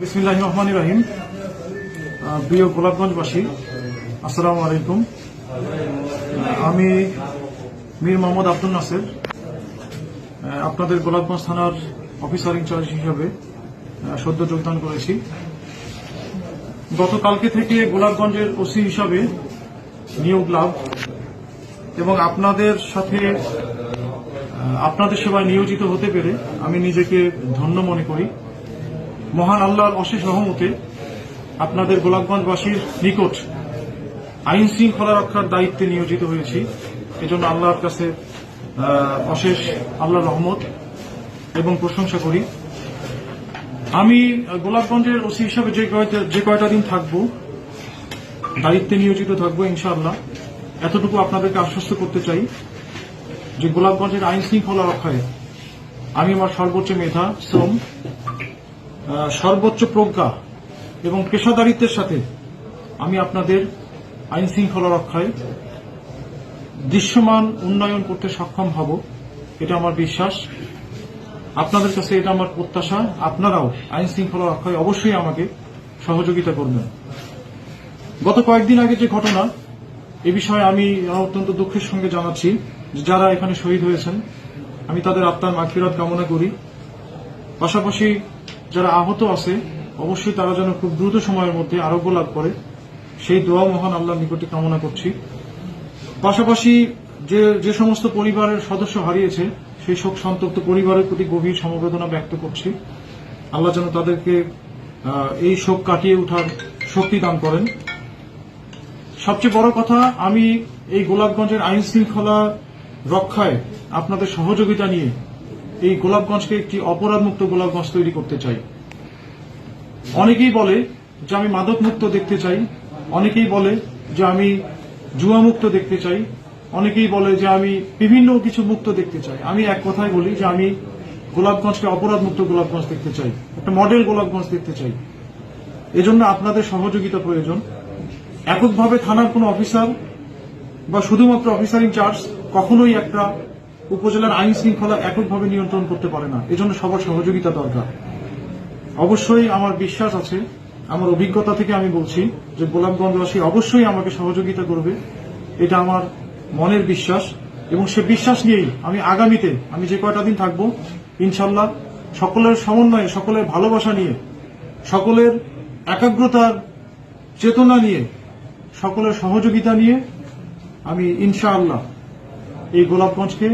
বিসমিল্লাহ রহমান রাহিম প্রিয় গোলাপগঞ্জবাসী, আসসালামু আলাইকুম। আমি মীর মোহাম্মদ আব্দুল নাসের আপনাদের গোলাপগঞ্জ থানার অফিসার ইনচার্জ হিসাবে সদ্য যোগদান করেছি। গতকালকে থেকে গোলাপগঞ্জের ওসি হিসাবে নিয়োগ লাভ এবং আপনাদের সাথে আপনাদের সেবায় নিয়োজিত হতে পেরে আমি নিজেকে ধন্য মনে করি। মহান আল্লাহর অশেষ রহমতে আপনাদের গোলাপগঞ্জবাসীর নিকট আইন শৃঙ্খলা রক্ষার দায়িত্বে নিয়োজিত হয়েছি। এজন্য আল্লাহর কাছে অশেষ আল্লাহর রহমত এবং প্রশংসা করি। আমি গোলাপগঞ্জের ওসি হিসাবে যে কয়টা যে কয়টা দিন থাকব, দায়িত্বে নিয়োজিত থাকব ইনশাআল্লাহ। এতটুকু আপনাদেরকে আশ্বস্ত করতে চাই যে গোলাপগঞ্জের আইন শৃঙ্খলা রক্ষায় আমি আমার সর্বোচ্চ মেধা, শ্রম সর্বোচ্চ প্রজ্ঞা এবং পেশাদারিত্বের সাথে আমি আপনাদের আইন শৃঙ্খলা রক্ষায় দৃশ্যমান উন্নয়ন করতে সক্ষম হব, এটা আমার বিশ্বাস। আপনাদের কাছে এটা আমার প্রত্যাশা। আপনারাও আইন শৃঙ্খলা রক্ষায় অবশ্যই আমাকে সহযোগিতা করবেন। গত কয়েকদিন আগে যে ঘটনা, এ বিষয়ে আমি অত্যন্ত দুঃখের সঙ্গে জানাচ্ছি যারা এখানে শহীদ হয়েছেন, আমি তাদের আত্মার মাখিরাত কামনা করি। পাশাপাশি যারা আহত আছে, অবশ্যই তারা যেন খুব দ্রুত সময়ের মধ্যে আরোগ্য লাভ করে। সেই দোয়া মহান আল্লাহর নিকটে কামনা করছি। পাশাপাশি যে যে সমস্ত পরিবারের সদস্য হারিয়েছে, সেই শোক সন্তপ্ত পরিবারের প্রতি গভীর সমবেদনা ব্যক্ত করছি। আল্লাহ যেন তাদেরকে এই শোক কাটিয়ে ওঠার শক্তি দান করেন। সবচেয়ে বড় কথা, আমি এই গোলাপগঞ্জের আইন শৃঙ্খলা রক্ষায় আপনাদের সহযোগিতা নিয়ে এই গোলাপগঞ্জকে একটি অপরাধমুক্ত গোলাপগঞ্জ তৈরি করতে চাই। অনেকেই বলে যে আমি মাদক মুক্ত দেখতে চাই, অনেকেই বলে যে আমি জুয়া মুক্ত দেখতে চাই, অনেকেই বলে যে আমি বিভিন্ন কিছু মুক্ত দেখতে চাই। আমি এক কথাই বলি যে আমি গোলাপগঞ্জকে অপরাধ মুক্ত গোলাপগঞ্জ দেখতে চাই, একটা মডেল গোলাপগঞ্জ দেখতে চাই। এজন্য আপনাদের সহযোগিতা প্রয়োজন। এককভাবে থানার কোনো অফিসার বা শুধুমাত্র অফিসার ইনচার্জ কখনোই একটা উপজেলার আইন শৃঙ্খলা এককভাবে নিয়ন্ত্রণ করতে পারে না। এজন্য সবার সহযোগিতা দরকার। অবশ্যই আমার বিশ্বাস আছে, আমার অভিজ্ঞতা থেকে আমি বলছি যে গোলাপগঞ্জবাসী অবশ্যই আমাকে সহযোগিতা করবে। এটা আমার মনের বিশ্বাস এবং সে বিশ্বাস নিয়েই আমি আগামীতে, আমি যে কয়টা দিন থাকব, ইনশাল্লাহ সকলের সমন্বয়ে, সকলের ভালোবাসা নিয়ে, সকলের একাগ্রতার চেতনা নিয়ে, সকলের সহযোগিতা নিয়ে আমি ইনশাআল্লাহ এই গোলাপগঞ্জকে